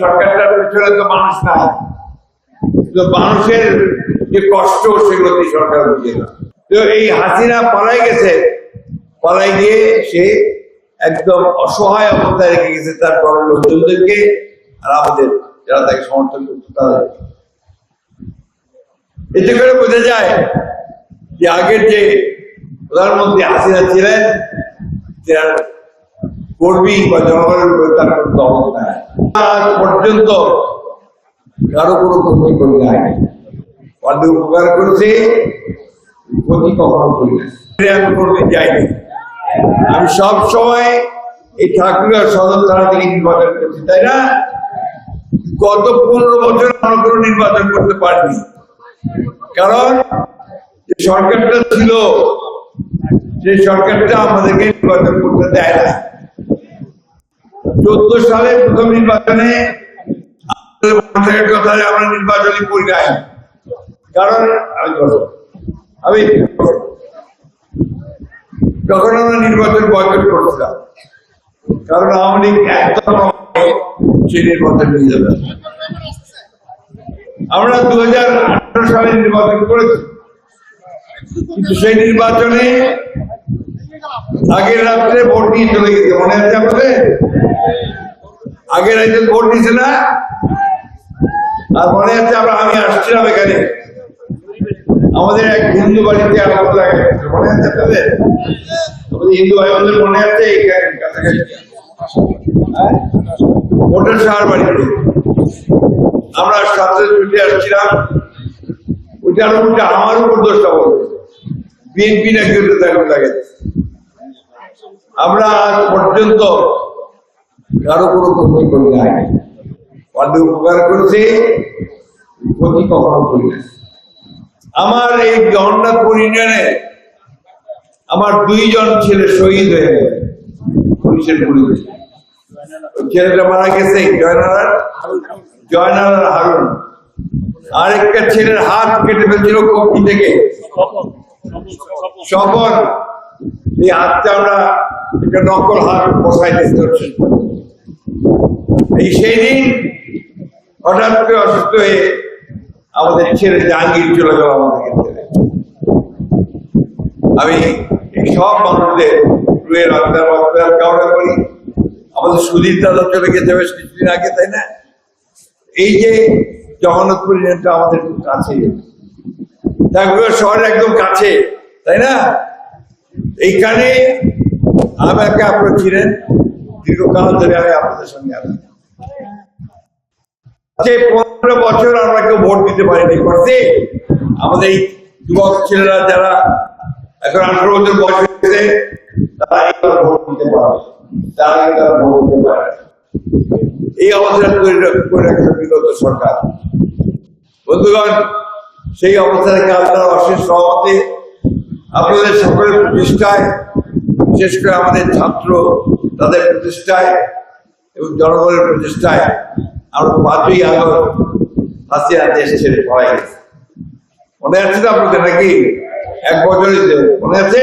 সরকারটার পেছনে তো মানুষ নাই। মানুষের যে কষ্ট, সেগুলো সরকার বুঝে না। তো এই হাসিনা পালাই গেছে। পালাই গিয়ে সে একদম অসহায় অবস্থায় রেখে গেছে তার ঘরের লোকজনদেরকে আর আমাদের যারা তাকে সমর্থন করছে তাদের এতে করে বোঝা যায় যে আগের যে প্রধানমন্ত্রী হাসিনা ছিলেন কর্মী বা জনগণের তার কোনো আজ পর্যন্ত কারও কোনো ক্ষতি করি নাই। অন্য উপকার করেছে, ক্ষতি কখনো করি আমি কোনোদিন যাইনি। আমি সব সময় এই ঠাকুরের সদর থানা থেকে নির্বাচন করছি, তাই না? গত পনেরো বছর আমরা কোনো নির্বাচন করতে পারিনি। কারণ যে সরকারটা ছিল, সেই সরকারটা আমাদেরকে নির্বাচন করতে দেয় না চোদ্দ সালে প্রথম নির্বাচনে আমাদের আমরা নির্বাচনী করি নাই কারণ, আমি তখন আমরা নির্বাচন বয়কট করছিলাম। কারণ আওয়ামী লীগ একদম সেই নির্বাচন নিয়ে যাবে। আমরা দু হাজার আঠারো সালে নির্বাচন করেছি। কিন্তু সেই নির্বাচনে আগের রাত্রে ভোট নিয়ে চলে গেছে। মনে আছে আপনাদের? আগের একজন ভোট নিছে না? আর মনে আছে আমরা আমি আসছিলাম এখানে। আমাদের এক হিন্দু বাড়িতে আগুন লাগা? মনে আছে আমাদের হিন্দু ভাই বোনদের মনে আছে কাছাকাছি? হ্যাঁ? ভোটের সাহার বাড়িতে আমরা সাথে ছুটে আসছিলাম। ওইটার উপরটা আমার উপর দোষটা বলবে বিএনপি নাকি ওটা দেখো লাগে? আমরা পর্যন্ত কারও কোনো ক্ষতি করি নাই। অন্য উপকার করেছে, ক্ষতি কখনো করি না আমার এই জগন্নাথপুর ইউনিয়নে আমার দুইজন ছেলে শহীদ হয়ে গেছে, পুলিশের গুলিতে ছেলেটা মারা গেছে, জয়নারায়ণ জয়নারায়ণ হারুন। আরেকটা ছেলের হাত কেটে ফেলছিল কপি থেকে। স্বপন এই হাতটা আমরা একটা নকল হাত বসাই দিতে হচ্ছে। এই সেই দিন হঠাৎ করে অসুস্থ হয়ে আমাদের ছেলে জাহাঙ্গীর চলে গেল আমাদেরকে ছেড়ে। আমি এই সব মানুষদের রুয়ের আত্মার আত্মার কামনা করি আমাদের সুধীর দাদা চলে গেছে বেশ কিছুদিন আগে, তাই না? এই যে জগন্নাথপুর ইউনিয়নটা আমাদের কাছে। ঠাকুর শহরের একদম কাছে, তাই না? এইখানে আমাকে আপনারা ছিলেন দীর্ঘকাল ধরে আমি আপনাদের সঙ্গে আছি। যে পনেরো বছর আমরা কেউ ভোট দিতে পারিনি করতে আমাদের এই যুবক ছেলেরা যারা এখন আঠারো বছর বয়স হয়েছে তারা ভোট দিতে পারে। ভোট দিতে পারে। এই অবস্থা করে রেখেছে বিগত সরকার। বন্ধুগণ, সেই অবস্থা থেকে আপনারা অশেষ সহমতে। আপনাদের সকলের প্রতিষ্ঠায়, বিশেষ করে আমাদের ছাত্র তাদের প্রতিষ্ঠায় এবং জনগণের প্রতিষ্ঠায় আমরা পাঁচই আগস্ট হাসিনা দেশ ছেড়ে পড়াই মনে আছে তো আপনাদের নাকি? এক বছরই মনে আছে?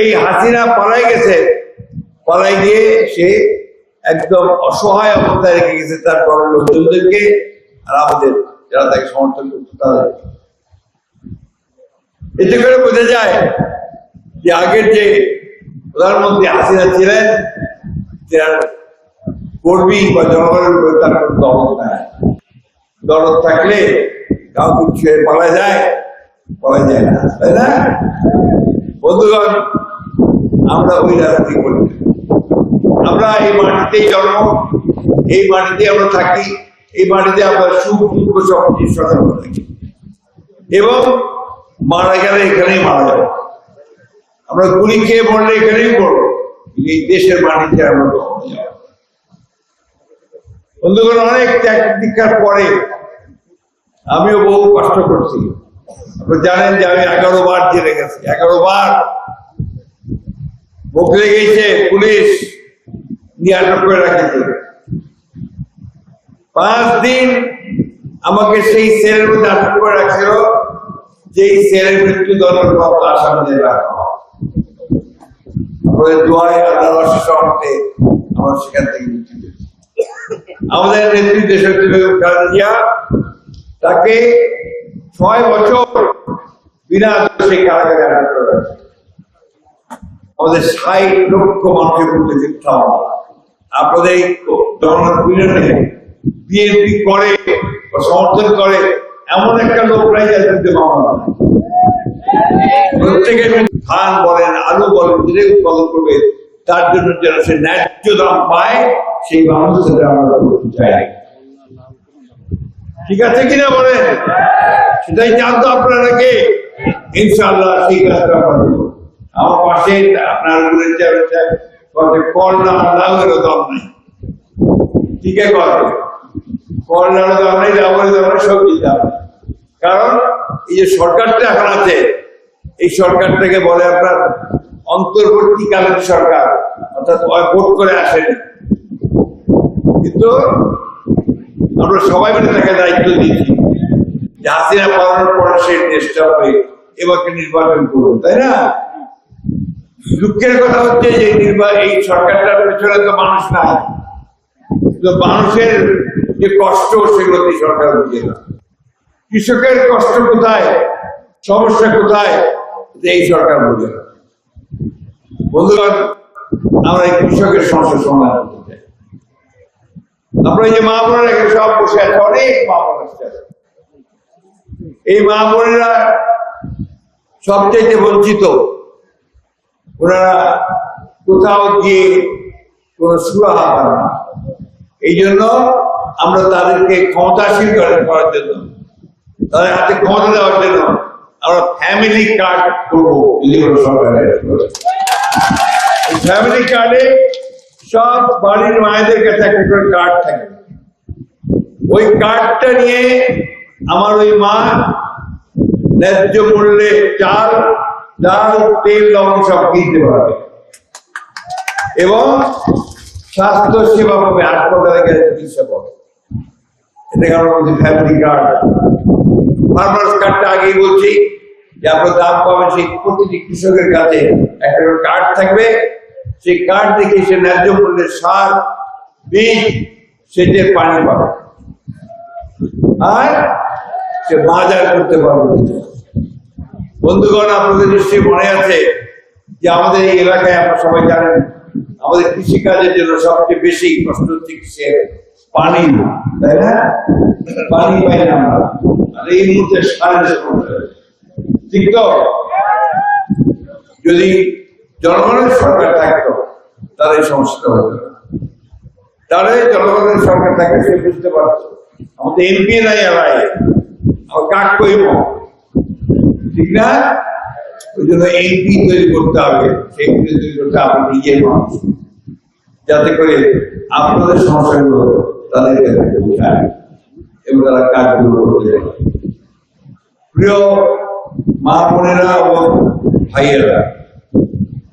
এই হাসিনা পালাই গেছে। পালাই গিয়ে সে একদম অসহায় অবস্থায় রেখে গেছে তার ঘরের লোকজনদেরকে আর আমাদের যারা তাকে সমর্থন করছে তাদের এতে করে বোঝা যায় যে আগের যে প্রধানমন্ত্রী হাসিনা ছিলেন কর্মী বা জনগণের তার কোনো দমন নাই। দরদ থাকলে কাউকে ছুঁয়ে পালা যায় পালা যায় না। তাই না? বন্ধুগণ, আমরা ওই রাজনীতি করি আমরা এই মাটিতেই জন্ম, এই মাটিতে আমরা থাকি, এই মাটিতে আমরা সুখ, দুঃখ, সব কিছু সতর্ক থাকি। এবং মারা গেলে এখানেই মারা যাব। আমরা গুলি খেয়ে মরলে এখানেই মরবো। এই দেশের মাটিতে আমরা বন্ধুগণ, অনেক ত্যাগ দীক্ষার পরে আমিও বহু কষ্ট করছি। আপনারা জানেন যে আমি এগারো বার জেলে গেছি। এগারো বার বকলে গেছে পুলিশ নিয়ে আটক করে রাখেছে পাঁচ দিন আমাকে সেই সেলের মধ্যে আটক করে রাখছিল, যেই সেলের মৃত্যু দলের প্রাপ্ত আসামিদের রাখা। আমাদের তাকে ছয় বছর বিনা দোষে কারাগারে আটক করা আমাদের ষাট লক্ষ মানুষের মধ্যে আপনাদের জগন্নাথ করে সমর্থন করে, এমন একটা লোক নাই যার বিরুদ্ধে মামলা নাই। প্রত্যেকের ধান বলেন, আলু বলেন যেটা উৎপাদন করবে, তার জন্য যেন সে ন্যায্য দাম পায়, সেই বাংলাদেশের আমরা করতে চাই। ঠিক আছে কিনা বলেন? সেটাই জানতো আপনারা কে? ঠিক আছে আমরা করব। আমার পাশে আপনার উপরে কল না লাউয়েরও দাম নাই। ঠিক আছে কল দাম নেই লাউয়ের দাম সবজি দাম কারণ এই যে সরকারটা এখন আছে এই সরকারটাকে বলে আপনার অন্তর্বর্তীকালীন সরকার, অর্থাৎ ভোট করে আসেনি। কিন্তু আমরা সবাই মিলে তাকে দায়িত্ব দিয়েছি। যে হাসিনা পালানোর পরে সেই দেশটা হবে, এবারকে নির্বাচন করুন তাই না? দুঃখের কথা হচ্ছে যে নির্বাচন এই সরকারটার পেছনে তো মানুষ না মানুষের যে কষ্ট, সেগুলো সরকার বুঝে না। কৃষকের কষ্ট কোথায়? সমস্যা কোথায়? এই সরকার বুঝে না বন্ধুগণ, আমরা এই কৃষকের সমস্যা সমাধান করতে চাই। আমরা এই যে মা বোনেরা এখানে সব বসে আছে, অনেক মা বোন এই মা বোনেরা সবচেয়ে বঞ্চিত। ওনারা কোথাও গিয়ে কোন সুরাহা পান না। এই জন্য আমরা তাদেরকে ক্ষমতাশীল করে- করার জন্য, তাদের হাতে ক্ষমতা দেওয়ার জন্য আমরা ফ্যামিলি কার্ড করব ফ্যামিলি কার্ডে সব বাড়ির মায়েদের কাছে একটা করে কার্ড থাকে। ওই কার্ডটা নিয়ে আমার ওই মা ন্যায্য মূল্যে চাল, ডাল, তেল, লবণ সব কিনতে পারবে। এবং স্বাস্থ্য সেবা পাবে হাসপাতালে গেলে চিকিৎসা পাবে। আমরা বলছি ফ্যামিলি কার্ড ফার্মার্স কার্ডটা আগেই বলছি, যে আপনার দাম পাবেন সেই প্রতিটি কৃষকের কাছে একটা কার্ড থাকবে সেই কার্ড দেখে সে ন্যায্য মূল্যের সার, বীজ পানি পাবে আর সে বাজার করতে পারবে বন্ধুগণ, আপনাদের নিশ্চয়ই মনে আছে যে আমাদের এই এলাকায় আপনারা সবাই জানেন, আমাদের কৃষিকাজের জন্য সবচেয়ে বেশি কষ্ট হচ্ছে কিসের? পানি তাই না? পানি পাই না আমরা। আর এই মুহূর্তে সারের ঠিক তো? যদি জনগণের সরকার থাকতো, তাহলে এই সমস্যাটা হতো না। তাহলে জনগণের সরকার থাকে সে বুঝতে পারতো। আমাদের এমপি নাই এলাই আমার কাক কইব ঠিক না? ওই জন্য এমপি তৈরি করতে হবে। সেই তৈরি করতে হবে নিজের মানুষ যাতে করে আপনাদের সমস্যাগুলো তাদের কাছে পৌঁছায় এবং তারা কাজগুলো করতে পারে প্রিয় মা বোনেরা ভাইয়েরা,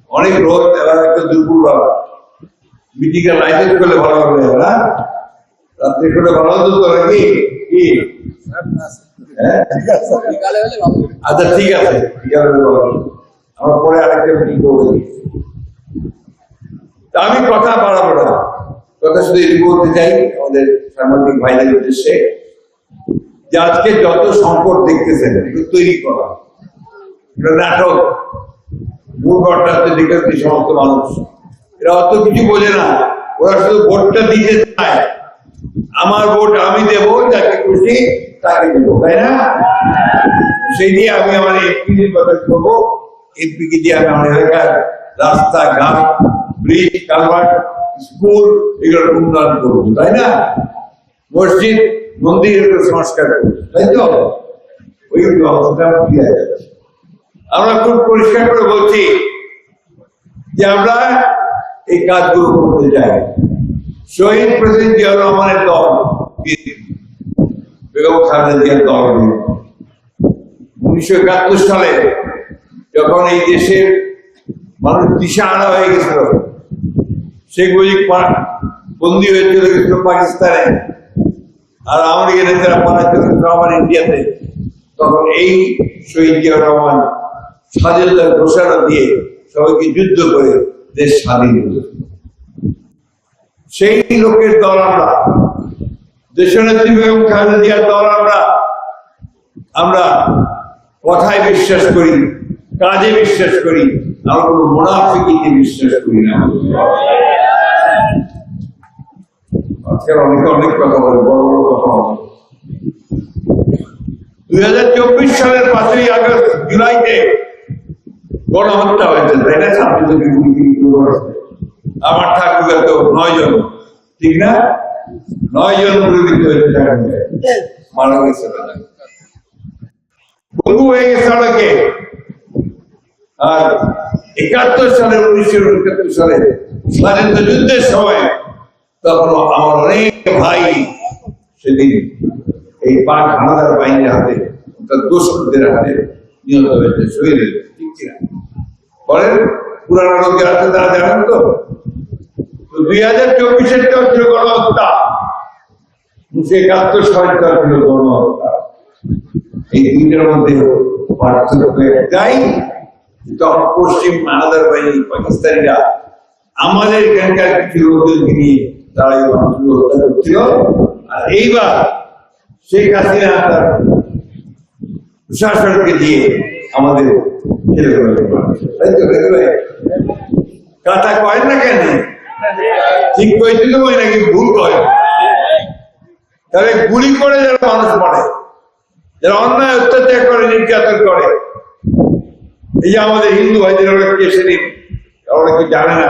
অনেক রোদ এরা একটা দুপুরবেলা মিটিংয়ে লাইসেন্স করলে ভালো হবে, না? রাত্রে ভালো হতো তো নাকি কি? হ্যাঁ? আচ্ছা ঠিক আছে। ঠিক। আমরা পরে আরেকটা মিটিং করব। আমি কথা বাড়াবো না। শুধু এটুকু বলতে চাই, আমাদের সাংবাদিক ভাইদের উদ্দেশ্যে, যে আজকে যত সংকট দেখতেছেন, এগুলো তৈরি করা। এটা নাটক। সমস্ত মানুষ। এরা অত কিছু বোঝে না। ওরা শুধু ভোটটা দিতে চায়। আমার ভোট আমি দেব, যাকে খুশি তাকে দেব, তাই না? সেই নিয়ে আমি আমার এমপি নির্বাচন করব এমপি কে দিয়ে আমি আমার এলাকার রাস্তা ঘাট ব্রিজ, কালভার্ট স্কুল, এগুলো উন্নয়ন করব, তাই না? মসজিদ, মন্দির সংস্কার করব, তাই তো? ওই অবস্থা আমরা খুব পরিষ্কার করে বলছি যে আমরা এই কাজগুলো করতে চাই। শহীদ প্রেসিডেন্ট জিয়া রহমানের দল বেগম খালেদা জিয়ার দল। উনিশশো একাত্তর সালে যখন এই দেশের মানুষ দিশা আনা হয়ে গেছিল শেখ মুজিব বন্দী হয়ে চলে গেছিল পাকিস্তানে। আর আমেরিকা নেতারা পালা চলে গেছিল আমার ইন্ডিয়াতে। তখন এই শহীদ জিয়া রহমান স্বাধীনতার ঘোষণা দিয়ে সবাইকে যুদ্ধ করে দেশ স্বাধীন হলো। সেই লোকের দল আমরা। দেশনেত্রী বেগম দল আমরা। আমরা কথায় বিশ্বাস করি, কাজে বিশ্বাস করি। আমরা কোনো মোনাফিকিতে বিশ্বাস করি না। চব্বিশ সালের গণহত্যা হয়েছে। আমার তো নয় জন, ঠিক না? নয় জন হয়েছে বন্ধু হয়ে গেছে আর একাত্তর সালে উনিশশো একাত্তর সালে স্বাধীনতা যুদ্ধের সময় তখন আমার অনেক ভাই সেদিন এই পাক হানাদার বাহিনীর হাতে তার দোষকদের হাতে নিহত হয়েছে, শহীদ হয়েছে বলেন, পুরানো লোকের হাতে তারা জানেন তো? তো দুই হাজার চব্বিশের টা হচ্ছিল গণহত্যা। উনিশশো একাত্তর সালটা ছিল গণহত্যা। এই দুইটার মধ্যে পার্থক্য তখন পশ্চিম হানাদার বাহিনী পাকিস্তানিরা আমাদের কিছু লোকদেরকে নিয়ে আর এইবার হাসিনা তার দিয়ে আমাদের কয় না কেন? ঠিক ওই নাকি ভুল গুলি করে যারা মানুষ মারে যারা অন্যায় অত্যাচার করে, নির্যাতন করে। এই যে আমাদের হিন্দু ভাইদের অনেকে সেদিন, অনেকে জানে না।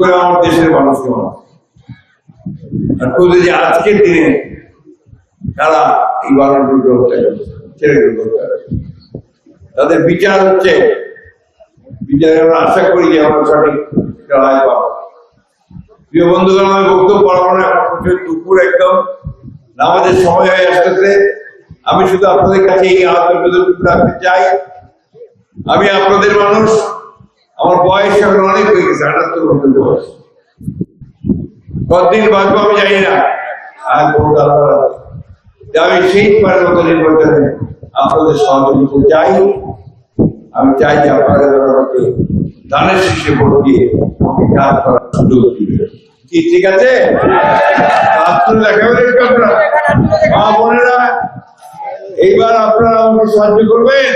করে আমার দেশের মানুষকে মারা আর বলছে যে আজকের দিনে তারা এই বারোটি হত্যা করছে ছেলেগুলো তাদের বিচার হচ্ছে, বিচারে আমরা আশা করি যে আমরা সঠিক রায় পাবো। প্রিয় বন্ধুগণ, আমি বক্তব্য পারব না এখন প্রচুর দুপুর একদম। নামাজের সময় হয়ে আসতেছে আমি শুধু আপনাদের কাছে এই আত্মনিবেদন রাখতে চাই। আমি আপনাদের মানুষ আমার বয়স এখন অনেক হয়ে গেছে, আটাত্তর বছর বয়স। কতদিন বাঁচবো আমি জানি না। আর কোনো আমি সেই পারের মতো নির্বাচনে আপনাদের সহযোগিতা চাই। আমি চাই যে আপনারা আমাকে দানের শীর্ষে ভোট দিয়ে আমাকে কাজ করার সুযোগ দিবে কি, ঠিক আছে? মা বোনেরা, এইবার আপনারা আমাকে সাহায্য করবেন?